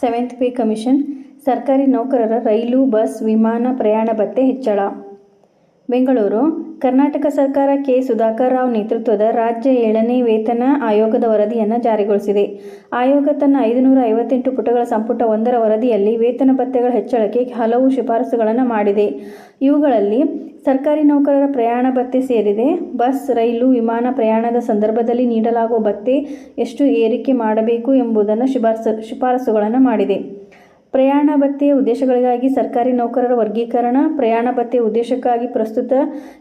Seventh pay commission ಸರ್ಕಾರಿ ನೌಕರರ ರೈಲು bus ವಿಮಾನ ಪ್ರಯಾಣ ಭತ್ಯೆ ಹೆಚ್ಚಳ. ಬೆಂಗಳೂರು. ಕರ್ನಾಟಕ ಸರ್ಕಾರ ಕೆ. ಸುಧಾಕರ್ ರಾವ್ ನೇತೃತ್ವದ ರಾಜ್ಯ ಏಳನೇ ವೇತನ ಆಯೋಗದ ವರದಿಯನ್ನು ಜಾರಿಗೊಳಿಸಿದೆ. ಆಯೋಗ ತನ್ನ ಐದುನೂರ ಐವತ್ತೆಂಟು ಪುಟಗಳ ಸಂಪುಟ ಒಂದರ ವರದಿಯಲ್ಲಿ ವೇತನ ಭತ್ಯೆಗಳ ಹೆಚ್ಚಳಕ್ಕೆ ಹಲವು ಶಿಫಾರಸುಗಳನ್ನು ಮಾಡಿದೆ. ಇವುಗಳಲ್ಲಿ ಸರ್ಕಾರಿ ನೌಕರರ ಪ್ರಯಾಣ ಭತ್ತೆ ಸೇರಿದೆ. ಬಸ್, ರೈಲು, ವಿಮಾನ ಪ್ರಯಾಣದ ಸಂದರ್ಭದಲ್ಲಿ ನೀಡಲಾಗುವ ಭತ್ತೆ ಎಷ್ಟು ಏರಿಕೆ ಮಾಡಬೇಕು ಎಂಬುದನ್ನು ಶಿಫಾರಸು, ಶಿಫಾರಸುಗಳನ್ನು ಮಾಡಿದೆ. ಪ್ರಯಾಣ ಭತ್ಯೆಯ ಉದ್ದೇಶಗಳಿಗಾಗಿ ಸರ್ಕಾರಿ ನೌಕರರ ವರ್ಗೀಕರಣ ಪ್ರಯಾಣ ಭತ್ಯೆ ಉದ್ದೇಶಕ್ಕಾಗಿ ಪ್ರಸ್ತುತ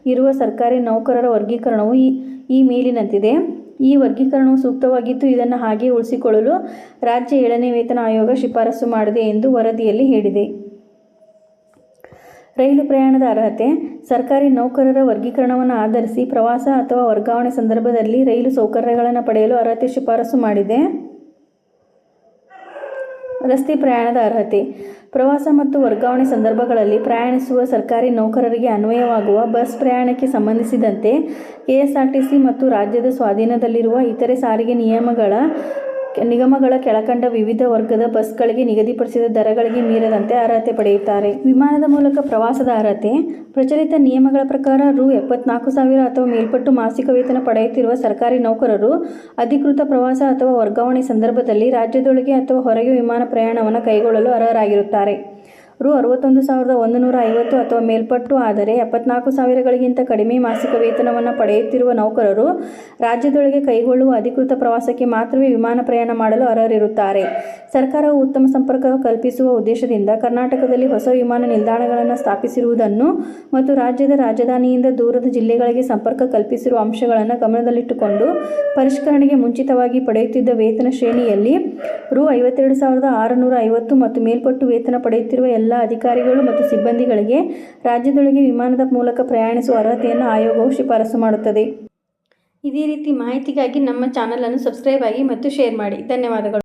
ಇರುವ ಸರ್ಕಾರಿ ನೌಕರರ ವರ್ಗೀಕರಣವು ಈ ಈ ಮೇಲಿನಂತಿದೆ. ಈ ವರ್ಗೀಕರಣವು ಸೂಕ್ತವಾಗಿದ್ದು ಇದನ್ನು ಹಾಗೆ ಉಳಿಸಿಕೊಳ್ಳಲು ರಾಜ್ಯ ಏಳನೇ ವೇತನ ಆಯೋಗ ಶಿಫಾರಸು ಮಾಡಿದೆ ಎಂದು ವರದಿಯಲ್ಲಿ ಹೇಳಿದೆ. ರೈಲು ಪ್ರಯಾಣದ ಅರ್ಹತೆ, ಸರ್ಕಾರಿ ನೌಕರರ ವರ್ಗೀಕರಣವನ್ನು ಆಧರಿಸಿ ಪ್ರವಾಸ ಅಥವಾ ವರ್ಗಾವಣೆ ಸಂದರ್ಭದಲ್ಲಿ ರೈಲು ಸೌಕರ್ಯಗಳನ್ನು ಪಡೆಯಲು ಅರ್ಹತೆ ಶಿಫಾರಸು ಮಾಡಿದೆ. ರಸ್ತೆ ಪ್ರಯಾಣದ ಅರ್ಹತೆ. ಪ್ರವಾಸ ಮತ್ತು ವರ್ಗಾವಣೆ ಸಂದರ್ಭಗಳಲ್ಲಿ ಪ್ರಯಾಣಿಸುವ ಸರ್ಕಾರಿ ನೌಕರರಿಗೆ ಅನ್ವಯವಾಗುವ ಬಸ್ ಪ್ರಯಾಣಕ್ಕೆ ಸಂಬಂಧಿಸಿದಂತೆ ಕೆಎಸ್ಆರ್ಟಿಸಿ ಮತ್ತು ರಾಜ್ಯದ ಸ್ವಾಧೀನದಲ್ಲಿರುವ ಇತರೆ ಸಾರಿಗೆ ನಿಯಮಗಳ ನಿಗಮಗಳ ಕೆಳಕಂಡ ವಿವಿಧ ವರ್ಗದ ಬಸ್ಗಳಿಗೆ ನಿಗದಿಪಡಿಸಿದ ದರಗಳಿಗೆ ಮೀರದಂತೆ ಅರ್ಹತೆ ಪಡೆಯುತ್ತಾರೆ. ವಿಮಾನದ ಮೂಲಕ ಪ್ರವಾಸದ ಅರ್ಹತೆ, ಪ್ರಚಲಿತ ನಿಯಮಗಳ ಪ್ರಕಾರ ರು ಎಪ್ಪತ್ನಾಲ್ಕು ಸಾವಿರ ಅಥವಾ ಮೇಲ್ಪಟ್ಟು ಮಾಸಿಕ ವೇತನ ಪಡೆಯುತ್ತಿರುವ ಸರ್ಕಾರಿ ನೌಕರರು ಅಧಿಕೃತ ಪ್ರವಾಸ ಅಥವಾ ವರ್ಗಾವಣೆ ಸಂದರ್ಭದಲ್ಲಿ ರಾಜ್ಯದೊಳಗೆ ಅಥವಾ ಹೊರಗೆ ವಿಮಾನ ಪ್ರಯಾಣವನ್ನು ಕೈಗೊಳ್ಳಲು ಅರ್ಹರಾಗಿರುತ್ತಾರೆ. ರು ಅರವತ್ತೊಂದು ಸಾವಿರದ ಒಂದು ನೂರ ಐವತ್ತು ಅಥವಾ ಮೇಲ್ಪಟ್ಟು ಆದರೆ ಎಪ್ಪತ್ನಾಲ್ಕು ಸಾವಿರಗಳಿಗಿಂತ ಕಡಿಮೆ ಮಾಸಿಕ ವೇತನವನ್ನು ಪಡೆಯುತ್ತಿರುವ ನೌಕರರು ರಾಜ್ಯದೊಳಗೆ ಕೈಗೊಳ್ಳುವ ಅಧಿಕೃತ ಪ್ರವಾಸಕ್ಕೆ ಮಾತ್ರವೇ ವಿಮಾನ ಪ್ರಯಾಣ ಮಾಡಲು ಅರ್ಹರಿರುತ್ತಾರೆ. ಸರ್ಕಾರವು ಉತ್ತಮ ಸಂಪರ್ಕ ಕಲ್ಪಿಸುವ ಉದ್ದೇಶದಿಂದ ಕರ್ನಾಟಕದಲ್ಲಿ ಹೊಸ ವಿಮಾನ ನಿಲ್ದಾಣಗಳನ್ನು ಸ್ಥಾಪಿಸಿರುವುದನ್ನು ಮತ್ತು ರಾಜ್ಯದ ರಾಜಧಾನಿಯಿಂದ ದೂರದ ಜಿಲ್ಲೆಗಳಿಗೆ ಸಂಪರ್ಕ ಕಲ್ಪಿಸಿರುವ ಅಂಶಗಳನ್ನು ಗಮನದಲ್ಲಿಟ್ಟುಕೊಂಡು ಪರಿಷ್ಕರಣೆಗೆ ಮುಂಚಿತವಾಗಿ ಪಡೆಯುತ್ತಿದ್ದ ವೇತನ ಶ್ರೇಣಿಯಲ್ಲಿ ರು ಐವತ್ತೆರಡು ಸಾವಿರದ ಆರುನೂರ ಐವತ್ತು ಮತ್ತು ಮೇಲ್ಪಟ್ಟು ವೇತನ ಪಡೆಯುತ್ತಿರುವ ಎಲ್ಲ ಅಧಿಕಾರಿಗಳು ಮತ್ತು ಸಿಬ್ಬಂದಿಗಳಿಗೆ ರಾಜ್ಯದೊಳಗೆ ವಿಮಾನದ ಮೂಲಕ ಪ್ರಯಾಣಿಸುವ ಅರ್ಹತೆಯನ್ನು ಆಯೋಗವು ಶಿಫಾರಸು ಮಾಡುತ್ತದೆ. ಇದೇ ರೀತಿ ಮಾಹಿತಿಗಾಗಿ ನಮ್ಮ ಚಾನಲನ್ನು ಸಬ್ಸ್ಕ್ರೈಬ್ ಆಗಿ ಮತ್ತು ಶೇರ್ ಮಾಡಿ. ಧನ್ಯವಾದಗಳು.